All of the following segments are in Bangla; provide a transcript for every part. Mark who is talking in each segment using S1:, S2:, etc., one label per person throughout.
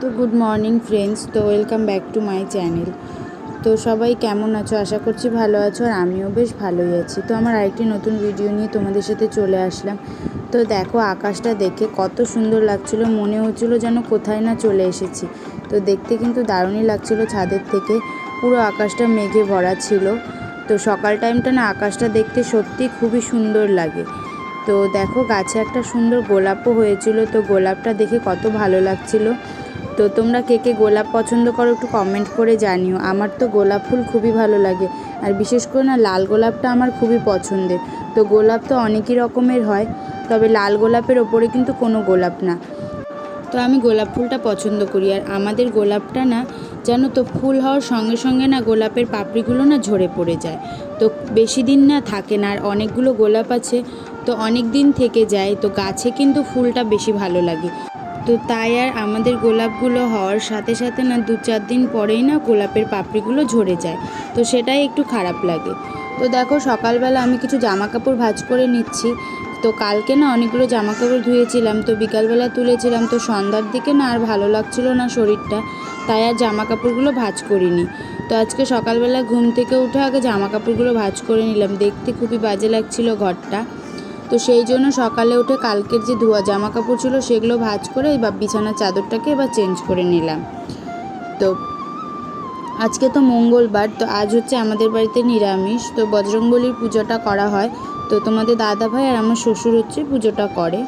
S1: তো গুড মর্নিং ফ্রেন্ডস তো welcome back to my channel তো সবাই কেমন আছো? আশা করছি ভালো আছো আর আমিও বেশ ভালোই আছি। তো আমার আরেকটি নতুন ভিডিও নিয়ে তোমাদের সাথে চলে আসলাম। তো দেখো, আকাশটা দেখে কত সুন্দর লাগছিল। মনে হচ্ছিল যেন কোথায় না চলে এসেছি। তো দেখতে কিন্তু দারুণই লাগছিল ছাদের থেকে। পুরো আকাশটা মেঘে ভরা ছিল। তো সকাল টাইমটা না আকাশটা দেখতে সত্যি খুবই সুন্দর লাগে। তো দেখো গাছে একটা সুন্দর গোলাপও হয়েছিল, তো গোলাপটা দেখে কত ভালো লাগছিল। তো তোমরা কে কে গোলাপ পছন্দ করো একটু কমেন্ট করে জানিও। আমার তো গোলাপ ফুল খুবই ভালো লাগে, আর বিশেষ করে না লাল গোলাপটা আমার খুবই পছন্দের। তো গোলাপ তো অনেকই রকমের হয়, তবে লাল গোলাপের ওপরে কিন্তু কোনো গোলাপ না। তো আমি গোলাপ ফুলটা পছন্দ করি, আর আমাদের গোলাপটা না জানো তো ফুল হওয়ার সঙ্গে সঙ্গে না গোলাপের পাপড়িগুলো না ঝরে পড়ে যায়। তো বেশি দিন না থাকে না, আর অনেকগুলো গোলাপ আছে, তো অনেক দিন থেকে যায়, তো গাছে কিন্তু ফুলটা বেশি ভালো লাগে। তো তাই আর আমাদের গোলাপগুলো হওয়ার সাথে সাথে না দু চার দিন পরেই না গোলাপের পাপড়িগুলো ঝরে যায়, তো সেটাই একটু খারাপ লাগে। তো দেখো সকালবেলা আমি কিছু জামা কাপড় ভাজ করে নিচ্ছি, তো কালকে না অনেকগুলো জামা কাপড় ধুয়েছিলাম, তো বিকালবেলা তুলেছিলাম, তো সন্ধ্যার দিকে না আর ভালো লাগছিল না শরীরটা তাই আর জামা কাপড়গুলো ভাঁজ করিনি। তো আজকে সকালবেলা ঘুম থেকে উঠে আগে জামা কাপড়গুলো ভাঁজ করে নিলাম। দেখতে খুবই বাজে লাগছিল ঘরটা। তো সেই জন্য সকালে উঠে কালকের যে ধোয়া জামা কাপড় ছিল সেগুলো ভাঁজ করে বা বিছানার চাদরটাকে এবার চেঞ্জ করে নিলাম। তো আজকে তো মঙ্গলবার, তো আজ হচ্ছে আমাদের বাড়িতে নিরামিষ। তো বজরংবলির পুজোটা করা হয়। তো তোমাদের দাদা ভাই আর আমার শ্বশুর হচ্ছে পুজোটা করে।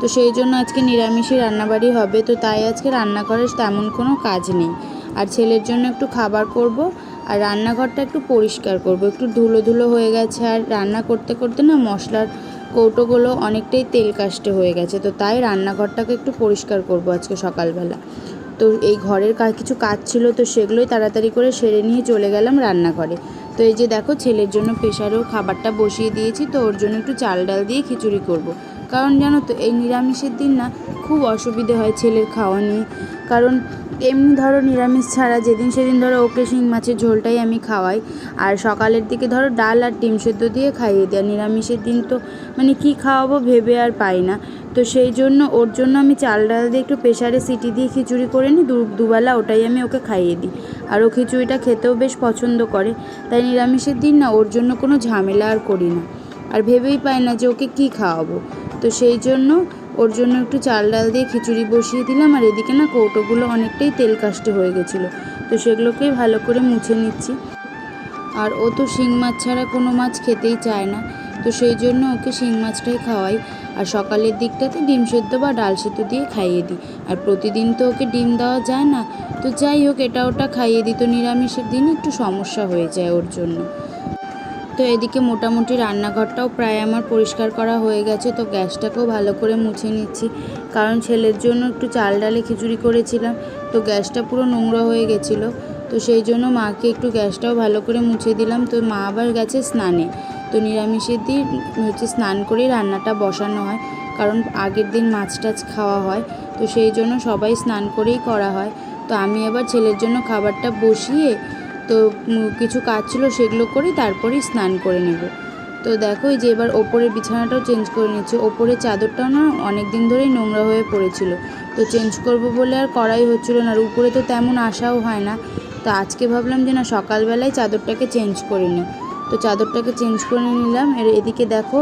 S1: তো সেই জন্য আজকে নিরামিষই রান্নাবাড়ি হবে। তো তাই আজকে রান্নাঘরের তেমন কোনো কাজ নেই। আর ছেলের জন্য একটু খাবার করব আর রান্নাঘরটা একটু পরিষ্কার করব। একটু ধুলো ধুলো হয়ে গেছে আর রান্না করতে করতে না মশলার কৌটোগুলো অনেকটাই তেল কাস্টে হয়ে গেছে। তো তাই রান্নাঘরটাকে একটু পরিষ্কার করব আজকে সকালবেলা। তো এই ঘরের কিছু কাজ ছিল তো সেগুলোই তাড়াতাড়ি করে সেরে নিয়ে চলে গেলাম রান্নাঘরে। তো এই যে দেখো ছেলের জন্য প্রেশারেও খাবারটা বসিয়ে দিয়েছি। তো ওর জন্য একটু চাল ডাল দিয়ে খিচুড়ি করব। কারণ জানো তো, এই নিরামিষের দিন না খুব অসুবিধে হয় ছেলের খাওয়া নিয়ে। কারণ এমনি ধরো নিরামিষ ছাড়া যেদিন সেদিন ধরো ওকে শিং মাছের ঝোলটাই আমি খাওয়াই। আর সকালের দিকে ধরো ডাল আর ডিম সেদ্ধ দিয়ে খাইয়ে আর নিরামিষের দিন তো মানে কি খাওয়াবো ভেবে আর পাই না। তো সেই জন্য, ওর জন্য আমি চাল ডাল দিয়ে একটু প্রেশারে সিটি দিয়ে খিচুড়ি করে নিই। দুবেলা ওটাই আমি ওকে খাইয়ে দিই। আর ও খিচুড়িটা খেতেও বেশ পছন্দ করে। তাই নিরামিষের দিন না ওর জন্য কোনো ঝামেলা আর করি না। আর ভেবেই পাই না যে ওকে কী খাওয়াবো। তো সেই জন্য ওর জন্য একটু চাল ডাল দিয়ে খিচুড়ি বসিয়ে দিলাম, আর এদিকে না কৌটোগুলো অনেকটাই তেল কাস্টে হয়ে গেছিল। তো সেগুলোকেই ভালো করে মুছে নিচ্ছি। আর ও তো শিং মাছ ছাড়া কোনো মাছ খেতেই চায় না। তো সেই জন্য ওকে শিং মাছটাই খাওয়াই। আর সকালের দিকটাতে ডিম সেদ্ধ বা ডাল সেদ্ধ দিয়ে খাইয়ে দিই। আর প্রতিদিন তো ওকে ডিম দেওয়া যায় না। তো যাই হোক, এটা ওটা খাইয়ে দিই তো নিরামিষের দিন, একটু সমস্যা হয়ে যায় ওর জন্য। তো এদিকে মোটামুটি রান্নাঘরটাও প্রায় আমার পরিষ্কার করা হয়ে গেছে, তো গ্যাসটাকেও ভালো করে মুছে নিচ্ছি। কারণ ছেলের জন্য একটু চাল ডালে খিচুড়ি করেছিলাম, তো গ্যাসটা পুরো নোংরা হয়ে গেছিল। তো সেই জন্য মাকে একটু গ্যাসটাও ভালো করে মুছে দিলাম, তো মা আবার গেছে স্নানে। তো নিরামিষের দিন হচ্ছে স্নান করেই রান্নাটা বসানো হয়, কারণ আগের দিন মাছ টাছ খাওয়া হয়। তো সেই জন্য সবাই স্নান করেই করা হয়। তো আমি আবার ছেলের জন্য খাবারটা বসিয়ে তো কিছু কাজ ছিল সেগুলো করি তারপরেই স্নান করে নেব। তো দেখো যে এবার ওপরের বিছানাটাও চেঞ্জ করে নিচ্ছি। ওপরের চাদরটাও না অনেক দিন ধরেই নোংরা হয়ে পড়েছিল। তো চেঞ্জ করব বলে আর করাই হচ্ছিল না। আর উপরে তো তেমন আশাও হয় না। তো আজকে ভাবলাম যে না, সকালবেলায় চাদরটাকে চেঞ্জ করে নিই। তো চাদরটাকে চেঞ্জ করে নিলাম। এর এদিকে দেখো,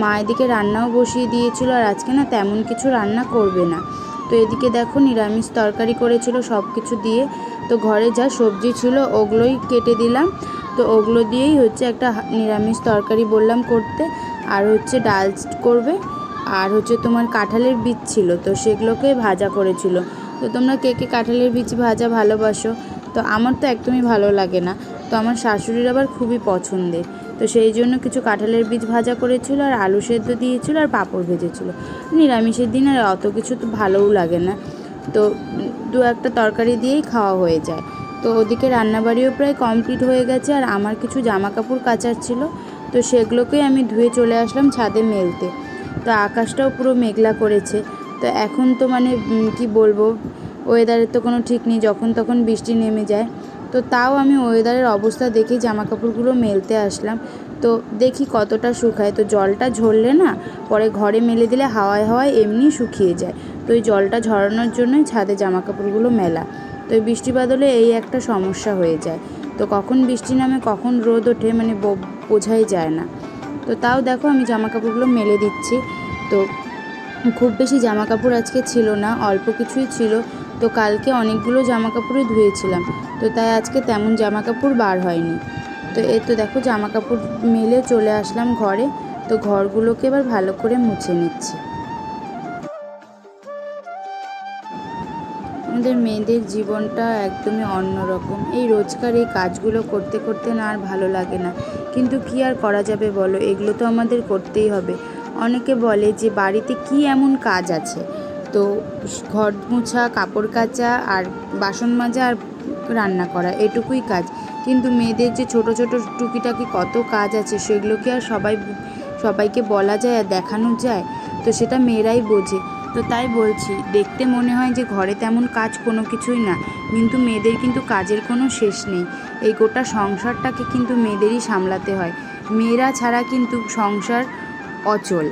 S1: মা এদিকে রান্নাও বসিয়ে দিয়েছিল। আর আজকে না তেমন কিছু রান্না করবে না। তো এদিকে দেখো নিরামিষ তরকারি করেছিল সব কিছু দিয়ে। তো ঘরে যা সবজি ছিল ওগুলোই কেটে দিলাম। তো ওগুলো দিয়েই হচ্ছে একটা নিরামিষ তরকারি বললাম করতে। আর হচ্ছে ডাল করবে। আর হচ্ছে তোমার কাঁঠালের বীজ ছিল, তো সেগুলোকে ভাজা করেছিল। তো তোমরা কে কে কাঁঠালের বীজ ভাজা ভালোবাসো? তো আমার তো একদমই ভালো লাগে না। তো আমার শাশুড়ির আবার খুবই পছন্দের। তো সেই জন্য কিছু কাঁঠালের বীজ ভাজা করেছিল, আর আলু সেদ্ধ দিয়েছিল, আর পাঁপড় ভেজেছিল। নিরামিষের দিন আর অত কিছু তো ভালোও লাগে না। তো দু একটা তরকারি দিয়েই খাওয়া হয়ে যায়। তো ওদিকে রান্নাবাড়িও প্রায় কমপ্লিট হয়ে গেছে, আর আমার কিছু জামা কাপড় কাচার ছিল। তো সেগুলোকেই আমি ধুয়ে চলে আসলাম ছাদে মেলতে। তো আকাশটাও পুরো মেঘলা করেছে। তো এখন তো মানে কি বলব ওয়েদারের তো কোনো ঠিক নেই, যখন তখন বৃষ্টি নেমে যায়। তো তাও আমি ওয়েদারের অবস্থা দেখেই জামা কাপড়গুলো মেলতে আসলাম। তো দেখি কতটা শুকায়। তো জলটা ঝরলে না, পরে ঘরে মেলে দিলে হাওয়ায় হাওয়ায় এমনি শুকিয়ে যায়। তো ওই জলটা ঝরানোর জন্যই ছাদে জামা কাপড়গুলো মেলা। তো এই বৃষ্টি বাদলে এই একটা সমস্যা হয়ে যায়। তো কখন বৃষ্টি নামে, কখন রোদ ওঠে মানে বোঝাই যায় না। তো তাও দেখো আমি জামা কাপড়গুলো মেলে দিচ্ছি। তো খুব বেশি জামা কাপড় আজকে ছিল না, অল্প কিছুই ছিল। তো কালকে অনেকগুলো জামা কাপড়ই ধুয়েছিলাম। তো তাই আজকে তেমন জামা কাপড় বার হয়নি। তো এ তো দেখো জামা কাপড় মেলে চলে আসলাম ঘরে। তো ঘরগুলোকে এবার ভালো করে মুছে নিচ্ছি। আমাদের মেয়েদের জীবনটা একদমই অন্যরকম। এই রোজকার এই কাজগুলো করতে করতে না আর ভালো লাগে না। কিন্তু কি আর করা যাবে বলো? এগুলো তো আমাদের করতেই হবে। অনেকে বলে যে বাড়িতে কি এমন কাজ আছে? তো ঘর মোছা, কাপড় কাচা আর বাসন মাজা আর রান্না করা, এটুকুই কাজ। কিন্তু মেয়েদের যে ছোট ছোট টুকিটাকি কত কাজ আছে, সেগুলো কি আর সবাই, সবাইকে বলা যায় আর দেখানো যায়? তো সেটা মেয়েরাই বোঝে। তো তাই বলছি, দেখতে মনে হয় যে ঘরে তেমন কাজ কোনো কিছুই না। কিন্তু মেয়েদের কিন্তু কাজের কোনো শেষ নেই। এই গোটা সংসারটাকে কিন্তু মেয়েদেরই সামলাতে হয়। মেয়েরা ছাড়া কিন্তু সংসার অচল।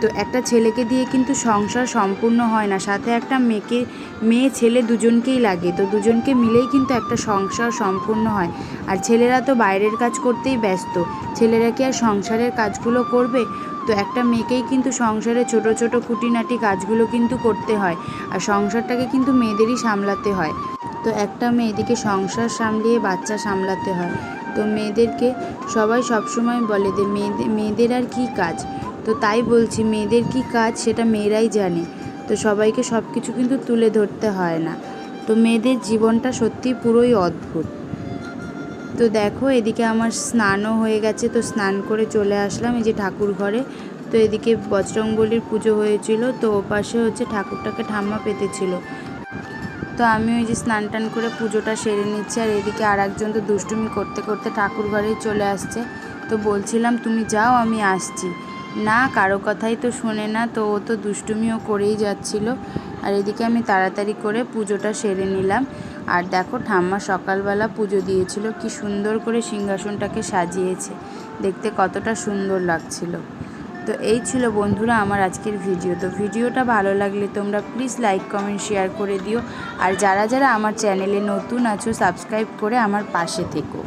S1: তো একটা ছেলেকে দিয়ে কিন্তু সংসার সম্পূর্ণ হয় না। সাথে একটা মেয়েকে, মেয়ে, ছেলে দুজনকেই লাগে। তো দুজনকে মিলেই কিন্তু একটা সংসার সম্পূর্ণ হয়। আর ছেলেরা তো বাইরের কাজ করতেই ব্যস্ত। ছেলেরা কি আর সংসারের কাজগুলো করবে? তো একটা মেয়েকেই কিন্তু সংসারে ছোট ছোট খুঁটিনাটি কাজগুলো কিন্তু করতে হয়। আর সংসারটাকে কিন্তু মেয়েদেরই সামলাতে হয়। তো একটা মেয়ে এদিকে সংসার সামলিয়ে বাচ্চা সামলাতে হয়। তো মেয়েদেরকে সবাই সবসময় বলে যে মেয়েদের মেয়েদের আর কী কাজ? তো তাই বলছি, মেয়েদের কী কাজ সেটা মেয়েরাই জানে। তো সবাইকে সব কিছু কিন্তু তুলে ধরতে হয় না। তো মেয়েদের জীবনটা সত্যি পুরোই অদ্ভুত। তো দেখো, এদিকে আমার স্নানও হয়ে গেছে, তো স্নান করে চলে আসলাম এই যে ঠাকুর ঘরে। তো এদিকে বজরংবলির পুজো হয়েছিল, তো ওপাশে হচ্ছে ঠাকুরটাকে ঠাম্মা পেতেছিল। তো আমি ওই যে স্নান টান করে পুজোটা সেরে নিচ্ছি, আর এদিকে আর একজন তো দুষ্টুমি করতে করতে ঠাকুর ঘরেই চলে আসছে। তো বলছিলাম, তুমি যাও, আমি আসছি। না, কারও কথাই তো শোনে না, তো ও তো দুষ্টুমিও করেই যাচ্ছিল। আর এদিকে আমি তাড়াতাড়ি করে পুজোটা সেরে নিলাম। আর দেখো, ঠাম্মা সকালবেলা পুজো দিয়েছিল, কি সুন্দর করে সিংহাসনটাকে সাজিয়েছে। দেখতে কতটা সুন্দর লাগছিল। তো এই ছিল বন্ধুরা আমার আজকের ভিডিও। তো ভিডিওটা ভালো লাগলে তোমরা প্লিজ লাইক কমেন্ট শেয়ার করে দিও। আর যারা যারা আমার চ্যানেলে নতুন আছো সাবস্ক্রাইব করে আমার পাশে থেকো।